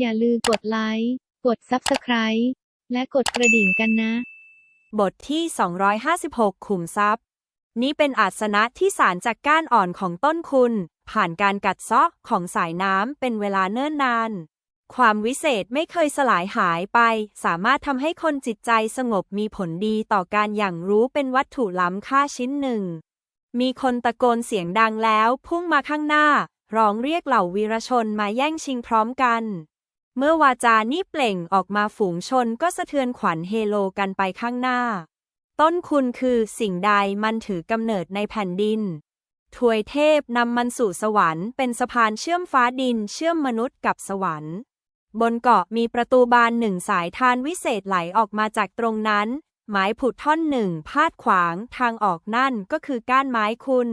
อย่าลืมกดไลค์ กด Subscribe และกดกระดิ่งกันนะ บทที่ 256 ขุมทรัพย์ นี้เป็นอาสนะที่สารจากก้านอ่อนของต้นคุณ ผ่านการกัดเซาะของสายน้ำเป็นเวลาเนิ่นนาน ความวิเศษไม่เคยสลายหายไป สามารถทำให้คนจิตใจสงบมีผลดีต่อการอย่างรู้เป็นวัตถุล้ำค่าชิ้นหนึ่ง มีคนตะโกนเสียงดังแล้วพุ่งมาข้างหน้า ร้องเรียกเหล่าวีรชนมาแย่งชิงพร้อมกัน เมื่อวาจานี้เปล่งออกมาฝูงชนก็สะเทือนขวัญเฮโลกันไปข้างหน้า ต้นคุณคือสิ่งใดมันถือกำเนิดในแผ่นดินถวยเทพนำมันสู่สวรรค์เป็นสะพานเชื่อมฟ้าดินเชื่อมมนุษย์กับสวรรค์ บนเกาะมีประตูบานหนึ่งสายทานวิเศษไหลออกมาจากตรงนั้นไม้ผุดท่อนหนึ่งพาดขวางทางออกนั่นก็คือก้านไม้คุณ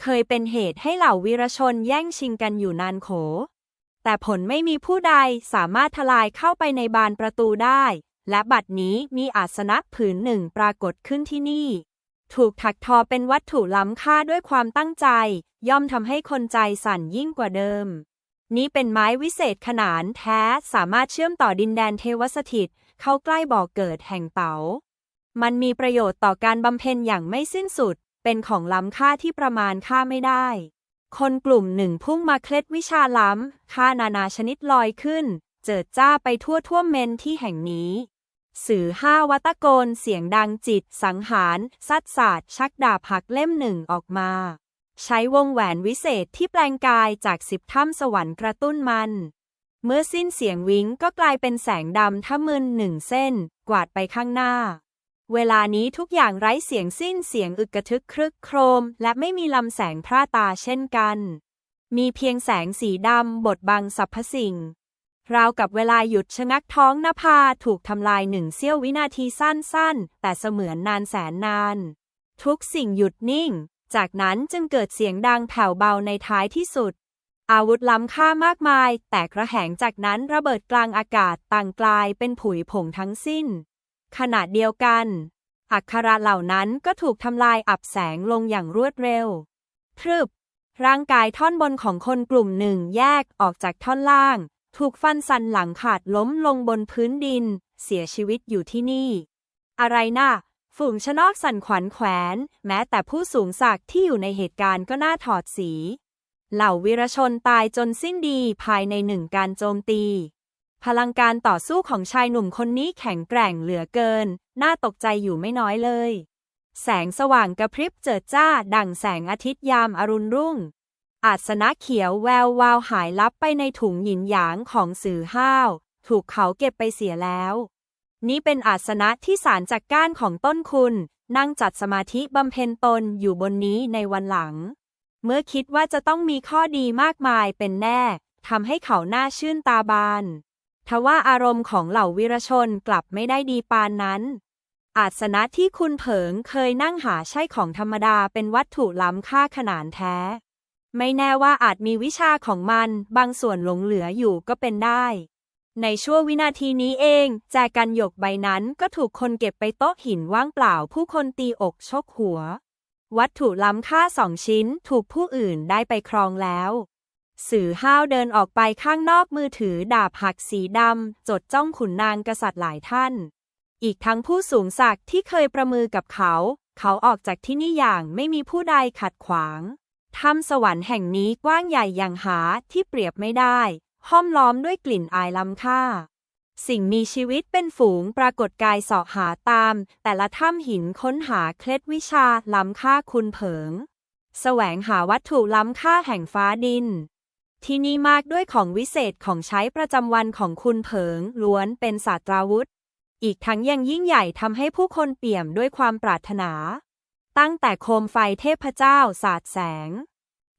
เคยเป็นเหตุให้เหล่าวีรชนแย่งชิงกันอยู่นานโข แต่ผลไม่มีผู้ใดสามารถทลายเข้าไปในบานประตูได้ และบัดนี้มีอาสนะผืนหนึ่งปรากฏขึ้นที่นี่ ถูกถักทอเป็นวัตถุล้ำค่าด้วยความตั้งใจ ย่อมทำให้คนใจสั่นยิ่งกว่าเดิม นี้เป็นไม้วิเศษขนานแท้สามารถเชื่อมต่อดินแดนเทวสถิต เข้าใกล้บ่อเกิดแห่งเต๋ามันมีประโยชน์ต่อการบำเพ็ญอย่างไม่สิ้นสุด เป็นของล้ำค่าที่ประมาณค่าไม่ได้ คนกลุ่มหนึ่งพุ่งมาเคล็ดวิชาล้ำค่านานาชนิดลอยขึ้น เจิดจ้าไปทั่วทั่วเมนที่แห่งนี้ สื่อห้าวัตโกนเสียงดังจิต สังหาร ซัดศาสตร์ชักดาบหักเล่มหนึ่งออกมา ใช้วงแหวนวิเศษที่แปลงกายจากสิบถ้ำสวรรค์กระตุ้นมัน เมื่อสิ้นเสียงวิ้งก็กลายเป็นแสงดำถ้ามึนหนึ่งเส้น กวาดไปข้างหน้า เวลานี้ทุกอย่างไร้เสียงสิ้นเสียงอึกกระทึกครึกโครม และไม่มีลำแสงพร่าตาเช่นกัน มีเพียงแสงสีดำบดบังสรรพสิ่ง ราวกับเวลาหยุดชะงักท้องนภาถูกทำลายหนึ่งเสี้ยววินาทีสั้นๆ แต่เสมือนนานแสนนาน ทุกสิ่งหยุดนิ่ง จากนั้นจึงเกิดเสียงดังแผ่วเบาในท้ายที่สุด อาวุธล้ำค่ามากมาย แตกระแหงจากนั้นระเบิดกลางอากาศต่างกลายเป็นผุยผงทั้งสิ้น ขณะเดียวกัน อักขระเหล่านั้นก็ถูกทำลายอับแสงลงอย่างรวดเร็ว พรึบ ร่างกายท่อนบนของคนกลุ่มหนึ่งแยกออกจากท่อนล่าง ถูกฟันสันหลังขาดล้มลงบนพื้นดิน เสียชีวิตอยู่ที่นี่ อะไรนะ่ะ ฝูงชนอกสันขวัญแขวน แม้แต่ผู้สูงศักดิ์ที่อยู่ในเหตุการณ์ก็น่าถอดสี เหล่าวีรชนตายจนสิ้นดีภายในหนึ่งการโจมตี พลังการต่อสู้ของชายหนุ่มคนนี้แข็งแกร่งเหลือเกิน น่าตกใจอยู่ไม่น้อยเลย แสงสว่างกระพริบเจิดจ้า ดั่งแสงอาทิตย์ยามอรุณรุ่ง อาสนะเขียวแวววาวหายลับไปในถุงหยินหยางของสื่อห้าว ถูกเขาเก็บไปเสียแล้ว นี้เป็นอาสนะที่สารจากก้านของต้นคุณ นั่งจัดสมาธิบำเพ็ญตนอยู่บนนี้ในวันหลัง เมื่อคิดว่าจะต้องมีข้อดีมากมายเป็นแน่ทำให้เขาหน้าชื่นตาบาน ทว่าอารมณ์ของเหล่าวีรชนกลับไม่ได้ดีปานนั้น อาสนะที่คุณเผิงเคยนั่งหาใช่ของธรรมดาเป็นวัตถุล้ำค่าขนานแท้ ไม่แน่ว่าอาจมีวิชาของมันบางส่วนหลงเหลืออยู่ก็เป็นได้ ในชั่ววินาทีนี้เอง แจกันหยกใบนั้นก็ถูกคนเก็บไปโต๊ะหินว่างเปล่า ผู้คนตีอกชกหัว วัตถุล้ำค่าสองชิ้นถูกผู้อื่นได้ไปครองแล้ว สื่อห้าวเดินออกไปข้างนอกมือถือดาบหักสีดำ จดจ้องขุนนางกษัตริย์หลายท่าน อีกทั้งผู้สูงศักดิ์ที่เคยประมือกับเขา เขาออกจากที่นี่อย่างไม่มีผู้ใดขัดขวางถ้ำสวรรค์แห่งนี้กว้างใหญ่อย่างหาที่เปรียบไม่ได้ ห้อมล้อมด้วยกลิ่นอายล้ำค่า สิ่งมีชีวิตเป็นฝูงปรากฏกายสาะหาตาม แต่ละถ้ำหินค้นหาเคล็ดวิชาล้ำค่าคุณเผิง แสวงหาวัตถุล้ำค่าแห่งฟ้าดิน ที่นี่มากด้วยของวิเศษของใช้ประจำวันของคุณเผิงล้วนเป็นศาสตราวุธ อีกทั้งยังยิ่งใหญ่ทำให้ผู้คนเปี่ยมด้วยความปรารถนา ตั้งแต่โคมไฟเทพเจ้าสาดแสง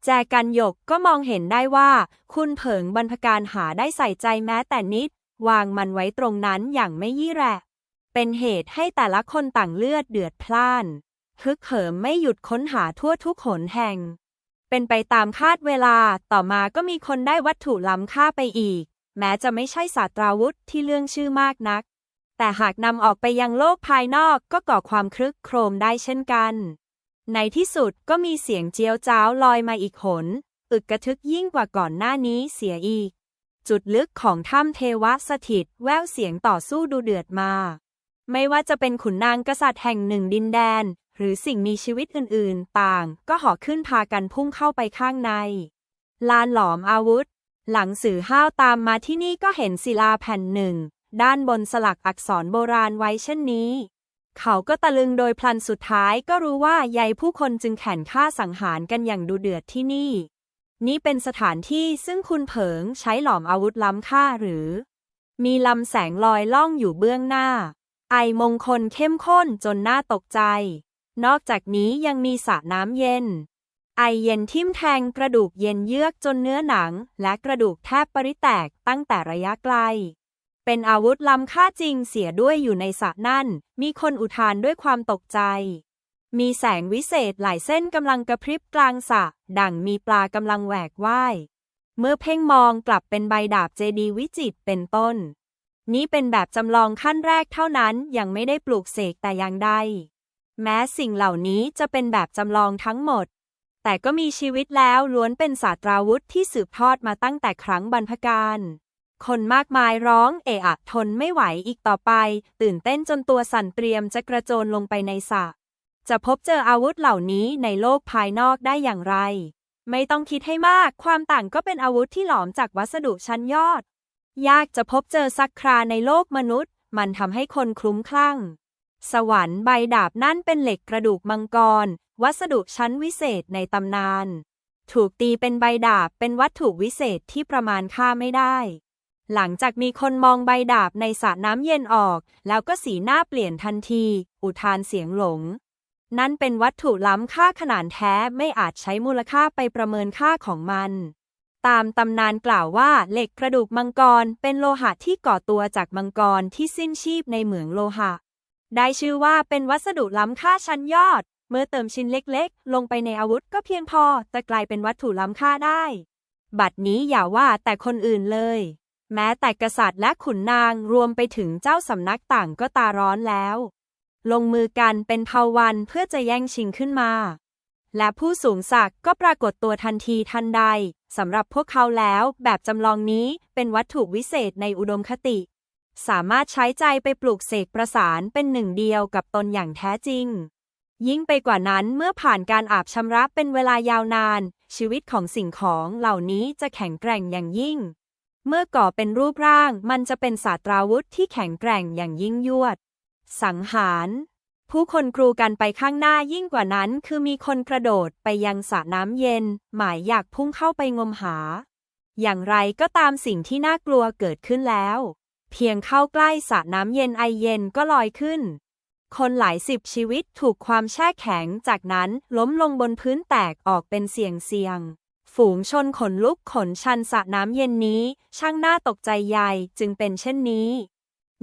แจกันหยกก็มองเห็นได้ว่า คุณเผิงบรรพการหาได้ใส่ใจแม้แต่นิด วางมันไว้ตรงนั้นอย่างไม่ยี่แระเป็นเหตุให้แต่ละคนต่างเลือดเดือดพล่านฮึกเหิมไม่หยุดค้นหาทั่วทุกหนแห่ง เป็นไปตามคาดเวลา ต่อมาก็มีคนได้วัตถุล้ำค่าไปอีก แม้จะไม่ใช่ศาสตราวุธที่เรื่องชื่อมากนัก แต่หากนำออกไปยังโลกภายนอกก็ก่อความครึกโครมได้เช่นกัน ในที่สุดก็มีเสียงเจียวจ้าวลอยมาอีกหน อึกกระทึกยิ่งกว่าก่อนหน้านี้เสียอีก จุดลึกของถ้ำเทวสถิตแววเสียงต่อสู้ดูเดือดมา ไม่ว่าจะเป็นขุนนางกษัตริย์แห่งหนึ่งดินแดน หรือสิ่งมีชีวิตอื่นๆ ต่าง ก็ห่อขึ้นพากันพุ่งเข้าไปข้างใน ลานหลอมอาวุธ หลังสื่อห้าวตามมาที่นี่ก็เห็นศิลาแผ่นหนึ่ง ด้านบนสลักอักษรโบราณไว้เช่นนี้ เขาก็ตะลึงโดยพลันสุดท้ายก็รู้ว่าใยผู้คนจึงแข่นฆ่าสังหารกันอย่างดูเดือดที่นี่ นี่เป็นสถานที่ซึ่งคุณเผิงใช้หลอมอาวุธล้ำค่าหรือ มีลำแสงลอยล่องอยู่เบื้องหน้า ไอมงคลเข้มข้นจนน่าตกใจ นอกจากนี้ยังมีสระน้ำเย็น ไอเย็นทิ่มแทงกระดูกเย็นเยือกจนเนื้อหนัง และกระดูกแทบปริแตกตั้งแต่ระยะไกล เป็นอาวุธล้ำค่าจริงเสียด้วยอยู่ในสระนั่น มีคนอุทานด้วยความตกใจ มีแสงวิเศษหลายเส้นกำลังกระพริบกลางสระดั่งมีปลากำลังแหวกว่ายเมื่อเพ่งมองกลับเป็นใบดาบเจดีวิจิตเป็นต้น นี่เป็นแบบจำลองขั้นแรกเท่านั้นยังไม่ได้ปลูกเสกแต่อย่างใด แม้สิ่งเหล่านี้จะเป็นแบบจำลองทั้งหมด แต่ก็มีชีวิตแล้วล้วนเป็นศาสตราวุธที่สืบทอดมาตั้งแต่ครั้งบรรพการคนมากมายร้องเอะอะทนไม่ไหวอีกต่อไป ตื่นเต้นจนตัวสั่นเตรียมจะกระโจนลงไปในสระจะพบเจออาวุธเหล่านี้ในโลกภายนอกได้อย่างไร ไม่ต้องคิดให้มาก ความต่างก็เป็นอาวุธที่หลอมจากวัสดุชั้นยอด ยากจะพบเจอสักคราในโลกมนุษย์ มันทำให้คนคลุ้มคลั่ง สวรรค์ใบดาบนั่นเป็นเหล็กกระดูกมังกร วัสดุชั้นวิเศษในตำนาน ถูกตีเป็นใบดาบเป็นวัตถุวิเศษที่ประมาณค่าไม่ได้ หลังจากมีคนมองใบดาบในสระน้ำเย็นออก แล้วก็สีหน้าเปลี่ยนทันที อุทานเสียงหลง นั่นเป็นวัตถุล้ำค่าขนาดแท้ไม่อาจใช้มูลค่าไปประเมินค่าของมันตามตำนานกล่าวว่าเหล็กกระดูกมังกรเป็นโลหะที่ก่อตัวจากมังกรที่สิ้นชีพในเหมืองโลหะ ได้ชื่อว่าเป็นวัสดุล้ำค่าชั้นยอด เมื่อเติมชิ้นเล็กๆ ลงไปในอาวุธก็เพียงพอจะกลายเป็นวัตถุล้ำค่าได้ บัดนี้อย่าว่าแต่คนอื่นเลย แม้แต่กษัตริย์และขุนนางรวมไปถึงเจ้าสำนักต่างก็ตาร้อนแล้ว ลงมือกันเป็นเผาวันเพื่อจะแย่งชิงขึ้นมา และผู้สูงศักดิ์ก็ปรากฏตัวทันทีทันใดสำหรับพวกเขาแล้วแบบจำลองนี้เป็นวัตถุวิเศษในอุดมคติ สามารถใช้ใจไปปลูกเสกประสานเป็นหนึ่งเดียวกับตนอย่างแท้จริง ยิ่งไปกว่านั้นเมื่อผ่านการอาบชำระเป็นเวลายาวนาน ชีวิตของสิ่งของเหล่านี้จะแข็งแกร่งอย่างยิ่ง เมื่อก่อเป็นรูปร่างมันจะเป็นศาสตราวุธที่แข็งแกร่งอย่างยิ่งยวด สังหาร ผู้คนกรูกันไปข้างหน้ายิ่งกว่านั้น คือมีคนกระโดดไปยังสระน้ำเย็น หมายอยากพุ่งเข้าไปงมหา อย่างไรก็ตามสิ่งที่น่ากลัวเกิดขึ้นแล้ว เพียงเข้าใกล้สระน้ำเย็นไอเย็นก็ลอยขึ้น คนหลายสิบชีวิตถูกความแช่แข็ง จากนั้นล้มลงบนพื้นแตกออกเป็นเสียงเสียง ฝูงชนขนลุกขนชันสระน้ำเย็นนี้ ช่างน่าตกใจใหญ่จึงเป็นเช่นนี้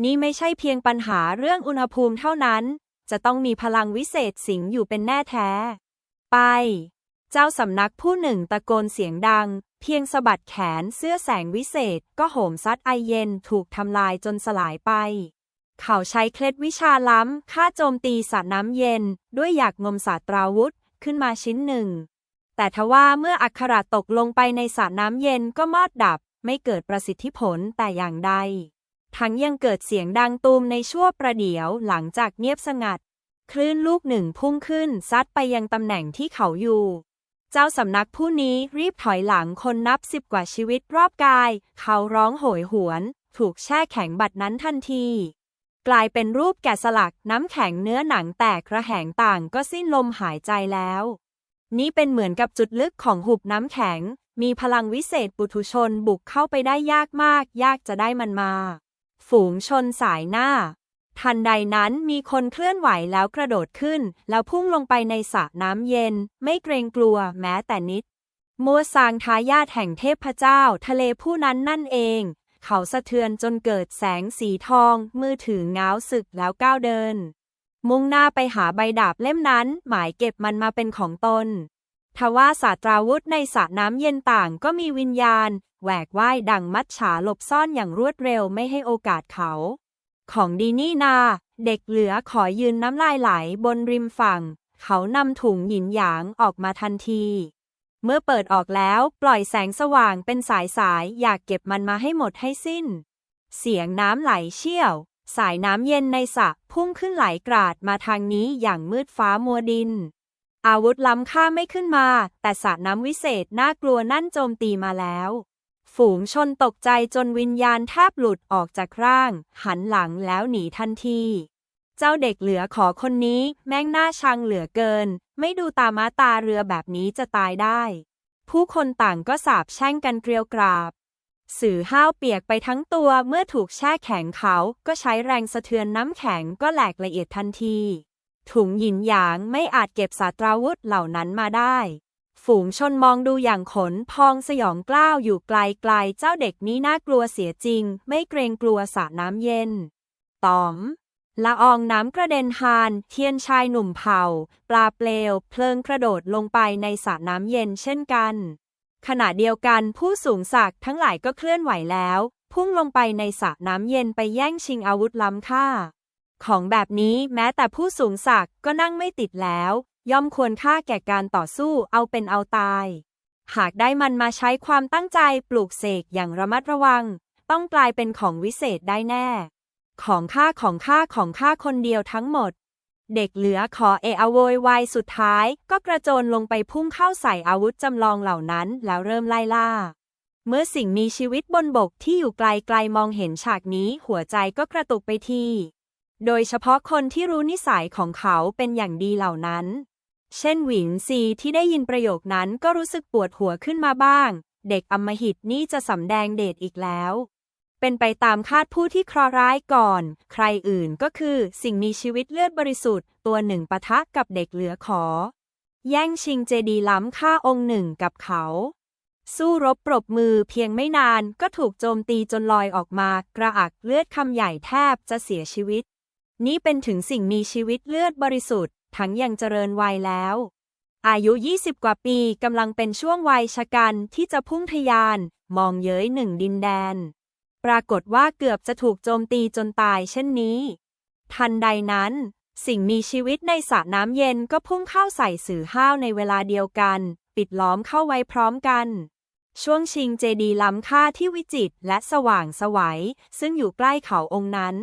นี่ไม่ใช่เพียงปัญหาเรื่องอุณหภูมิเท่านั้น จะต้องมีพลังวิเศษสิงอยู่เป็นแน่แท้ ไป เจ้าสำนักผู้หนึ่งตะโกนเสียงดัง เพียงสะบัดแขนเสื้อแสงวิเศษ ก็โหมซัดไอเย็นถูกทำลายจนสลายไป เขาใช้เคล็ดวิชาล้ำฆ่าโจมตีสระน้ำเย็น ด้วยอยากงมศาตราวุธ ขึ้นมาชิ้นหนึ่ง แต่ทว่าเมื่ออักขระตกลงไปในสระน้ำเย็นก็มอดดับ ไม่เกิดประสิทธิผลแต่อย่างใด ทั้งยังเกิดเสียงดังตูมในชั่วประเดี๋ยวหลังจากเงียบสงัด คลื่นลูกหนึ่งพุ่งขึ้นซัดไปยังตำแหน่งที่เขาอยู่ เจ้าสำนักผู้นี้รีบถอยหลังคนนับสิบกว่าชีวิตรอบกาย เขาร้องโหยหวน ถูกแช่แข็งบัดนั้นทันที กลายเป็นรูปแกะสลักน้ำแข็งเนื้อหนังแตกระแหงต่างก็สิ้นลมหายใจแล้ว นี่เป็นเหมือนกับจุดลึกของหุบน้ำแข็ง มีพลังวิเศษปุถุชนบุกเข้าไปได้ยากมาก ยากจะได้มันมา ฝูงชนสายหน้า ทันใดนั้นมีคนเคลื่อนไหวแล้วกระโดดขึ้น แล้วพุ่งลงไปในสระน้ำเย็น ไม่เกรงกลัวแม้แต่นิด มัวซางทายาทแห่งเทพเจ้าทะเลผู้นั้นนั่นเอง เขาสะเทือนจนเกิดแสงสีทอง มือถือเงาศึกแล้วก้าวเดิน มุ่งหน้าไปหาใบดาบเล่มนั้น หมายเก็บมันมาเป็นของตนทว่าศาสตราวุธในสระน้ำเย็นต่างก็มีวิญญาณแหวกว่ายดังมัดฉาหลบซ่อนอย่างรวดเร็วไม่ให้โอกาสเขา ของดีนี่นา เด็กเหลือขอยืนน้ำลายไหลบนริมฝั่ง เขานำถุงหยินหยางออกมาทันที เมื่อเปิดออกแล้วปล่อยแสงสว่างเป็นสายสายอยากเก็บมันมาให้หมดให้สิ้น เสียงน้ำไหลเชี่ยว สายน้ำเย็นในสระพุ่งขึ้นไหลกราดมาทางนี้อย่างมืดฟ้ามัวดิน อาวุธล้ำค่าไม่ขึ้นมา แต่สระน้ำวิเศษน่ากลัวนั่นโจมตีมาแล้ว ฝูงชนตกใจจนวิญญาณแทบหลุดออกจากร่าง หันหลังแล้วหนีทันที เจ้าเด็กเหลือขอคนนี้แม่งหน้าชังเหลือเกิน ไม่ดูตามาตาเรือแบบนี้จะตายได้ ผู้คนต่างก็สาบแช่งกันเกลียวกราบ สื่อห้าวเปียกไปทั้งตัวเมื่อถูกแช่แข็งเขาก็ใช้แรงสะเทือนน้ำแข็งก็แหลกละเอียดทันที ถุงหยินหยางไม่อาจเก็บสาตราวุธเหล่านั้นมาได้ ฝูงชนมองดูอย่างขนพองสยองกล้าวอยู่ไกลๆ เจ้าเด็กนี้น่ากลัวเสียจริง ไม่เกรงกลัวสระน้ำเย็น ต๋อม ละอองน้ำกระเด็นหาน เทียนชายหนุ่มเผา ปลาเปลว เพลิงกระโดดลงไปในสระน้ำเย็นเช่นกัน ขณะเดียวกันผู้สูงศักดิ์ทั้งหลายก็เคลื่อนไหวแล้ว พุ่งลงไปในสระน้ำเย็นไปแย่งชิงอาวุธล้ำค่าของแบบนี้แม้แต่ผู้สูงศักดิ์ก็นั่งไม่ติดแล้ว ย่อมควรค่าแก่การต่อสู้เอาเป็นเอาตาย หากได้มันมาใช้ความตั้งใจปลูกเสกอย่างระมัดระวัง ต้องกลายเป็นของวิเศษได้แน่ ของข้าของข้าของข้าคนเดียวทั้งหมด เด็กเหลือขอเออะโวยวายสุดท้าย ก็กระโจนลงไปพุ่งเข้าใส่อาวุธจำลองเหล่านั้นแล้วเริ่มไล่ล่า เมื่อสิ่งมีชีวิตบนบกที่อยู่ไกลๆมองเห็นฉากนี้หัวใจก็กระตุกไปทีโดยเฉพาะคนที่รู้นิสัยของเขาเป็นอย่างดีเหล่านั้น เช่นหวินซีที่ได้ยินประโยคนั้นก็รู้สึกปวดหัวขึ้นมาบ้าง เด็กอมหิตนี่จะสำแดงเดชอีกแล้ว เป็นไปตามคาดผู้ที่คราร้ายก่อน ใครอื่นก็คือสิ่งมีชีวิตเลือดบริสุทธิ์ ตัวหนึ่งปะทะกับเด็กเหลือขอ แย่งชิงเจดีล้ำค่าองค์หนึ่งกับเขา สู้รบปรบมือเพียงไม่นานก็ถูกโจมตีจนลอยออกมากระอักเลือดคำใหญ่แทบจะเสียชีวิต นี่เป็นถึงสิ่งมีชีวิตเลือดบริสุทธิ์ ทั้งยังเจริญวัยแล้ว อายุ 20 กว่าปีกำลังเป็นช่วงวัยชะกันที่จะพุ่งทะยาน มองเย้ยหนึ่งดินแดน ปรากฏว่าเกือบจะถูกโจมตีจนตายเช่นนี้ ทันใดนั้น สิ่งมีชีวิตในสระน้ำเย็นก็พุ่งเข้าใส่สื่อห้าวในเวลาเดียวกัน ปิดล้อมเข้าไว้พร้อมกันช่วงชิงเจดีล้ำค่าที่วิจิตรและสว่างสวัยซึ่งอยู่ใกล้เขาองค์นั้น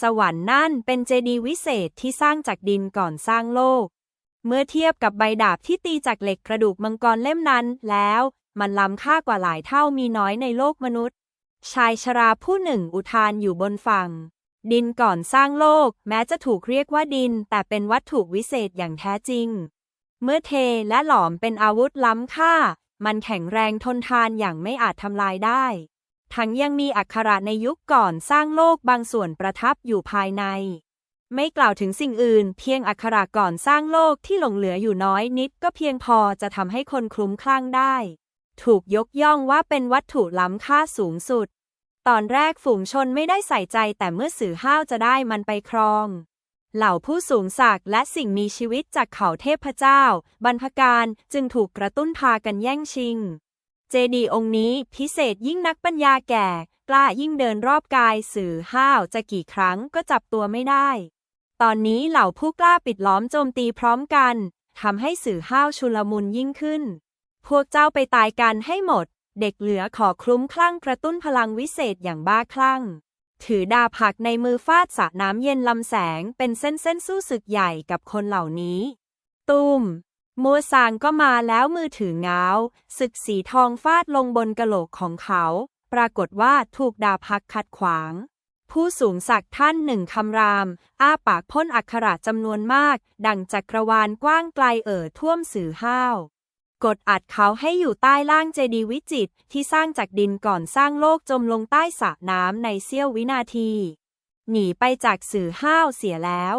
สวรรค์นั่นเป็นเจดีย์วิเศษที่สร้างจากดินก่อนสร้างโลก เมื่อเทียบกับใบดาบที่ตีจากเหล็กกระดูกมังกรเล่มนั้นแล้ว มันล้ำค่ากว่าหลายเท่ามีน้อยในโลกมนุษย์ ชายชราผู้หนึ่งอุทานอยู่บนฝั่ง ดินก่อนสร้างโลก แม้จะถูกเรียกว่าดิน แต่เป็นวัตถุวิเศษอย่างแท้จริง เมื่อเทและหลอมเป็นอาวุธล้ำค่า มันแข็งแรงทนทานอย่างไม่อาจทำลายได้ ทั้งยังมีอักขระในยุคก่อนสร้างโลกบางส่วนประทับอยู่ภายใน ไม่กล่าวถึงสิ่งอื่น เพียงอักขระก่อนสร้างโลกที่หลงเหลืออยู่น้อยนิดก็เพียงพอจะทำให้คนคลุ้มคลั่งได้ ถูกยกย่องว่าเป็นวัตถุล้ำค่าสูงสุด ตอนแรกฝูงชนไม่ได้ใส่ใจแต่เมื่อสื่อห้าวจะได้มันไปครอง เหล่าผู้สูงศักดิ์และสิ่งมีชีวิตจากเขาเทพเจ้า บรรพการจึงถูกกระตุ้นพากันแย่งชิง เจดีย์องค์นี้พิเศษยิ่งนักปัญญาแก่ กล้ายิ่งเดินรอบกายสื่อห้าวจะกี่ครั้งก็จับตัวไม่ได้ ตอนนี้เหล่าผู้กล้าปิดล้อมโจมตีพร้อมกันทำให้สื่อห้าวชุลมุนยิ่งขึ้น พวกเจ้าไปตายกันให้หมด เด็กเหลือขอคลุ้มคลั่งกระตุ้นพลังวิเศษอย่างบ้าคลั่ง ถือดาบผักในมือฟาดสระน้ำเย็นลำแสงเป็นเส้นเส้นสู้ศึกใหญ่กับคนเหล่านี้ ตุ้ม มัวซางก็มาแล้วมือถือง้าวศึกสีทองฟาดลงบนกะโหลกของเขา ปรากฏว่าถูกดาบพักขัดขวาง ผู้สูงศักดิ์ท่านหนึ่งคำราม อ้าปากพ่นอักขระจำนวนมาก ดังจักรวาลกว้างไกลเอ่อท่วมสื่อห้าว กดอัดเขาให้อยู่ใต้ล่างเจดีย์วิจิตที่สร้างจากดินก่อนสร้างโลกจมลงใต้สระน้ำในเสี้ยววินาที หนีไปจากสื่อห้าวเสียแล้ว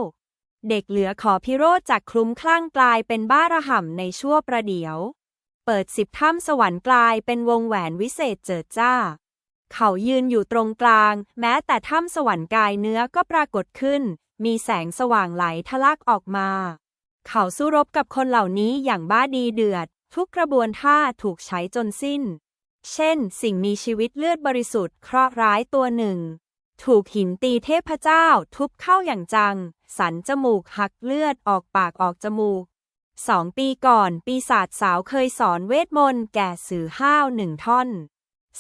เด็กเหลือขอพิโรธจากคลุ้มคลั่งกลายเป็นบ้าระห่ำในชั่วประเดี๋ยว เปิดสิบถ้ำสวรรค์กลายเป็นวงแหวนวิเศษเจิดจ้า เขายืนอยู่ตรงกลาง แม้แต่ถ้ำสวรรค์กายเนื้อก็ปรากฏขึ้น มีแสงสว่างไหลทะลักออกมา เขาสู้รบกับคนเหล่านี้อย่างบ้าดีเดือด ทุกกระบวนท่าถูกใช้จนสิ้น เช่น สิ่งมีชีวิตเลือดบริสุทธิ์เคราะห์ร้ายตัวหนึ่ง ถูกหินตีเทพเจ้าทุบเข้าอย่างจัง สันจมูกหักเลือดออกปากออกจมูกสองปีก่อน ปีศาจสาวเคยสอนเวทมนต์แก่สื่อห้าวหนึ่งท่อน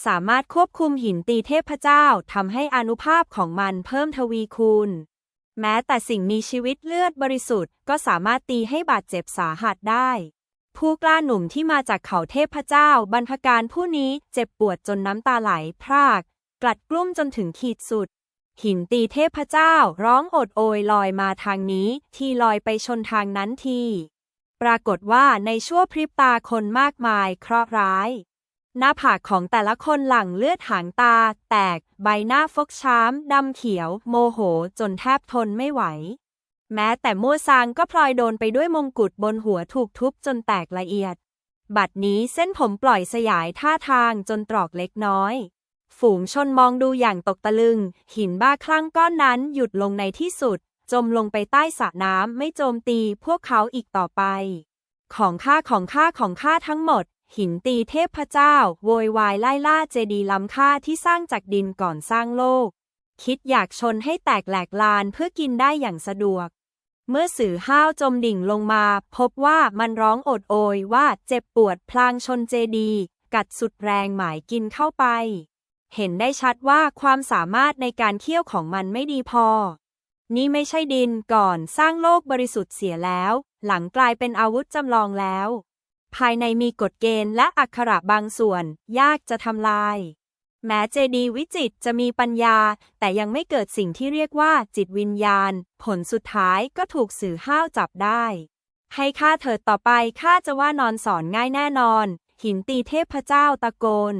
สามารถควบคุมหินตีเทพเจ้าทำให้อานุภาพของมันเพิ่มทวีคูณ แม้แต่สิ่งมีชีวิตเลือดบริสุทธิ์ก็สามารถตีให้บาดเจ็บสาหัสได้ ผู้กล้าหนุ่มที่มาจากเขาเทพเจ้าบรรพการผู้นี้เจ็บปวดจนน้ำตาไหลพราก กลัดกลุ้มจนถึงขีดสุด หินตีเทพเจ้าร้องโอดโอยลอยมาทางนี้ ทีลอยไปชนทางนั้นที ปรากฏว่าในชั่วพริบตาคนมากมายเคราะห์ร้าย หน้าผากของแต่ละคนหลั่งเลือดหางตา แตกใบหน้าฟกช้ำดำเขียว โมโหจนแทบทนไม่ไหว แม้แต่มั่วซางก็พลอยโดนไปด้วยมงกุฎบนหัวถูกทุบจนแตกละเอียด บัดนี้เส้นผมปล่อยสยายท่าทางจนตรอกเล็กน้อย ฝูงชนมองดูอย่างตกตะลึง หินบ้าคลั่งก้อนนั้นหยุดลงในที่สุด จมลงไปใต้สระน้ำไม่โจมตีพวกเขาอีกต่อไป ของข้าของข้าของข้าทั้งหมด หินตีเทพเจ้า โวยวายไล่ล่าเจดีย์ล้ำค่าที่สร้างจากดินก่อนสร้างโลก คิดอยากชนให้แตกแหลกลานเพื่อกินได้อย่างสะดวก เมื่อสื่อห้าวจมดิ่งลงมา พบว่ามันร้องโอดโอยว่าเจ็บปวดพลางชนเจดีย์กัดสุดแรงหมายกินเข้าไป เห็นได้ชัดว่าความสามารถในการเคี่ยวของมันไม่ดีพอ นี่ไม่ใช่ดินก่อนสร้างโลกบริสุทธิ์เสียแล้ว หลังกลายเป็นอาวุธจำลองแล้ว ภายในมีกฎเกณฑ์และอักขระบางส่วน ยากจะทำลาย แม้เจดีวิจิตจะมีปัญญา แต่ยังไม่เกิดสิ่งที่เรียกว่าจิตวิญญาณ ผลสุดท้ายก็ถูกสื่อห้าวจับได้ ให้ข้าเถิดต่อไปข้าจะว่านอนสอนง่ายแน่นอน หินตีเทพเจ้าตะโกน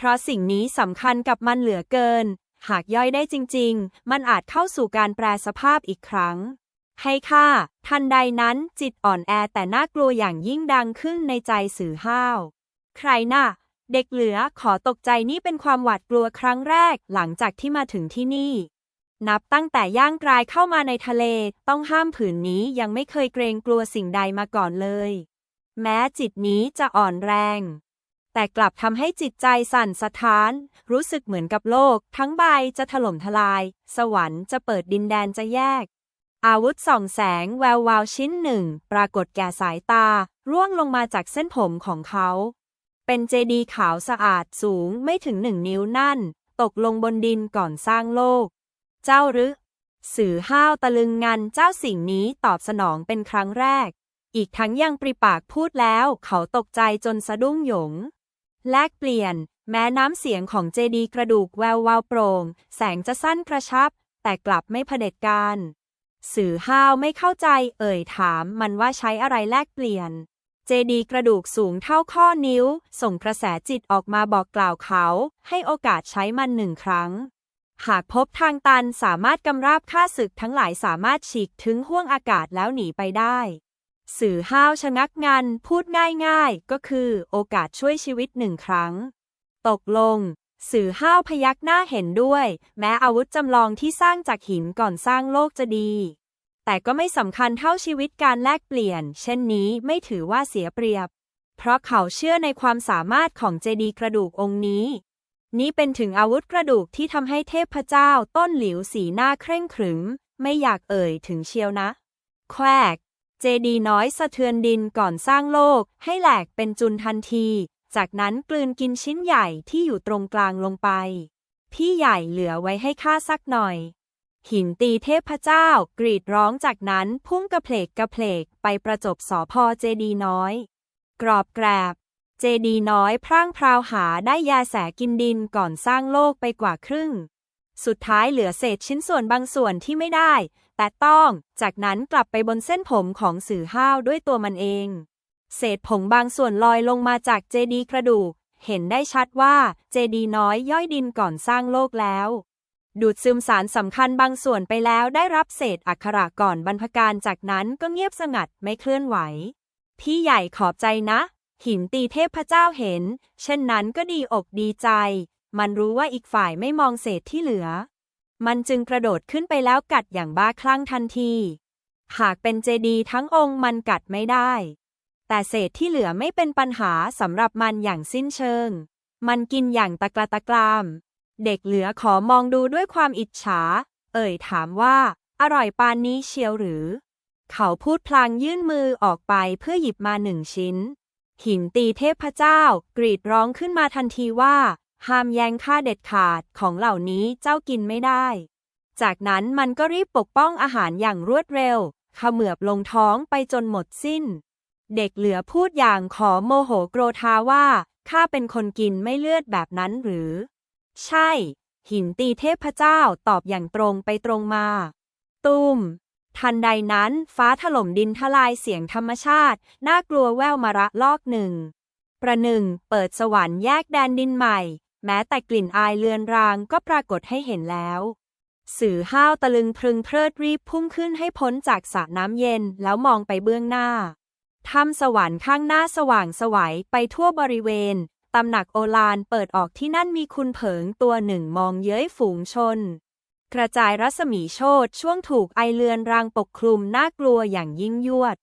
เพราะสิ่งนี้สำคัญกับมันเหลือเกิน หากย่อยได้จริง ๆ มันอาจเข้าสู่การแปลสภาพอีกครั้ง ให้ค่า ทันใดนั้นจิตอ่อนแอแต่น่ากลัวอย่างยิ่งดังขึ้นในใจสื่อห้าว ใครน่ะ เด็กเหลือขอตกใจนี่เป็นความหวาดกลัวครั้งแรกหลังจากที่มาถึงที่นี่ นับตั้งแต่ย่างกรายเข้ามาในทะเล ต้องห้ามผืนนี้ยังไม่เคยเกรงกลัวสิ่งใดมาก่อนเลย แม้จิตนี้จะอ่อนแรง แต่กลับทำให้จิตใจสั่นสะท้าน รู้สึกเหมือนกับโลก ทั้งใบจะถล่มทลาย สวรรค์จะเปิดดินแดนจะแยก อาวุธส่องแสงแวววาวชิ้นหนึ่ง ปรากฏแก่สายตา ร่วงลงมาจากเส้นผมของเขา เป็นเจดีย์ขาวสะอาดสูงไม่ถึงหนึ่งนิ้วนั่น ตกลงบนดินก่อนสร้างโลก เจ้าหรือ สื่อห้าวตะลึงงันเจ้าสิ่งนี้ตอบสนองเป็นครั้งแรก อีกทั้งยังปริปากพูดแล้ว เขาตกใจจนสะดุ้งหยง แลกเปลี่ยน แม้น้ำเสียงของเจดีกระดูกแวววาวโปร่ง แสงจะสั้นกระชับ แต่กลับไม่เผด็จการ สื่อห้าวไม่เข้าใจ เอ่ยถามมันว่าใช้อะไรแลกเปลี่ยน เจดีกระดูกสูงเท่าข้อนิ้ว ส่งกระแสจิตออกมาบอกกล่าวเขา ให้โอกาสใช้มันหนึ่งครั้ง หากพบทางตันสามารถกำราบค่าศึกทั้งหลายสามารถฉีกถึงห้วงอากาศแล้วหนีไปได้ สื่อห้าวชะงักงัน พูดง่ายๆ ก็คือโอกาสช่วยชีวิตหนึ่งครั้ง ตกลง สื่อห้าวพยักหน้าเห็นด้วย แม้อาวุธจำลองที่สร้างจากหินก่อนสร้างโลกจะดี แต่ก็ไม่สำคัญเท่าชีวิตการแลกเปลี่ยน เช่นนี้ไม่ถือว่าเสียเปรียบ เพราะเขาเชื่อในความสามารถของเจดีกระดูกองค์นี้ นี่เป็นถึงอาวุธกระดูกที่ทำให้เทพเจ้าต้นหลิวสีหน้าเคร่งขรึม ไม่อยากเอ่ยถึงเชียวนะ แควก เจดีน้อยสะเทือนดินก่อนสร้างโลก ให้แหลกเป็นจุนทันที จากนั้นกลืนกินชิ้นใหญ่ที่อยู่ตรงกลางลงไป พี่ใหญ่เหลือไว้ให้ข้าสักหน่อย หินตีเทพเจ้ากรีดร้องจากนั้นพุ่งกระเพลกกระเพลกไปประจบสอพอเจดีน้อย กรอบแกรบ เจดีน้อยพร่างพราวหาได้ยาแสกินดินก่อนสร้างโลกไปกว่าครึ่ง สุดท้ายเหลือเศษชิ้นส่วนบางส่วนที่ไม่ได้ แต่ต้อง จากนั้นกลับไปบนเส้นผมของสื่อห้าวด้วยตัวมันเอง เศษผงบางส่วนลอยลงมาจากเจดีกระดูก เห็นได้ชัดว่าเจดีน้อยย่อยดินก่อนสร้างโลกแล้ว ดูดซึมสารสำคัญบางส่วนไปแล้วได้รับเศษอักขระก่อนบรรพการจากนั้นก็เงียบสงัดไม่เคลื่อนไหว พี่ใหญ่ขอบใจนะ หินตีเทพเจ้าเห็น เช่นนั้นก็ดีอกดีใจ มันรู้ว่าอีกฝ่ายไม่มองเศษที่เหลือ มันจึงกระโดดขึ้นไปแล้วกัดอย่างบ้าคลั่งทันที หากเป็นเจดีทั้งองค์มันกัดไม่ได้ แต่เศษที่เหลือไม่เป็นปัญหาสำหรับมันอย่างสิ้นเชิง มันกินอย่างตะกละตะกราม เด็กเหลือขอมองดูด้วยความอิจฉา เอ่ยถามว่า อร่อยปานนี้เชียวหรือ เขาพูดพลางยื่นมือออกไปเพื่อหยิบมาหนึ่งชิ้น หินตีเทพเจ้ากรีดร้องขึ้นมาทันทีว่า ห้ามแย่งข้าเด็ดขาดของเหล่านี้เจ้ากินไม่ได้ จากนั้นมันก็รีบปกป้องอาหารอย่างรวดเร็วเขมือบลงท้องไปจนหมดสิ้น เด็กเหลือพูดอย่างขอโมโหโกรธาว่าข้าเป็นคนกินไม่เลือดแบบนั้นหรือ ใช่ หินตีเทพเจ้าตอบอย่างตรงไปตรงมา ตุ้มทันใดนั้นฟ้าถล่มดินทลายเสียงธรรมชาติ น่ากลัวแววมาระลอกหนึ่ง ประหนึ่ง เปิดสวรรค์แยกแดนดินใหม่ แม้แต่กลิ่นอายเลือนรางก็ปรากฏให้เห็นแล้ว สื่อห้าวตะลึงพรึงเพลิดรีบพุ่งขึ้นให้พ้นจากสระน้ำเย็นแล้วมองไปเบื้องหน้าถ้ำสวรรค์ข้างหน้าสว่างสวัยไปทั่วบริเวณ ตำหนักโอฬารเปิดออกที่นั่นมีคุณเผิงตัวหนึ่งมองเย้ยฝูงชน กระจายรัศมีโชดช่วงถูกไอเลือนรางปกคลุมน่ากลัวอย่างยิ่งยวด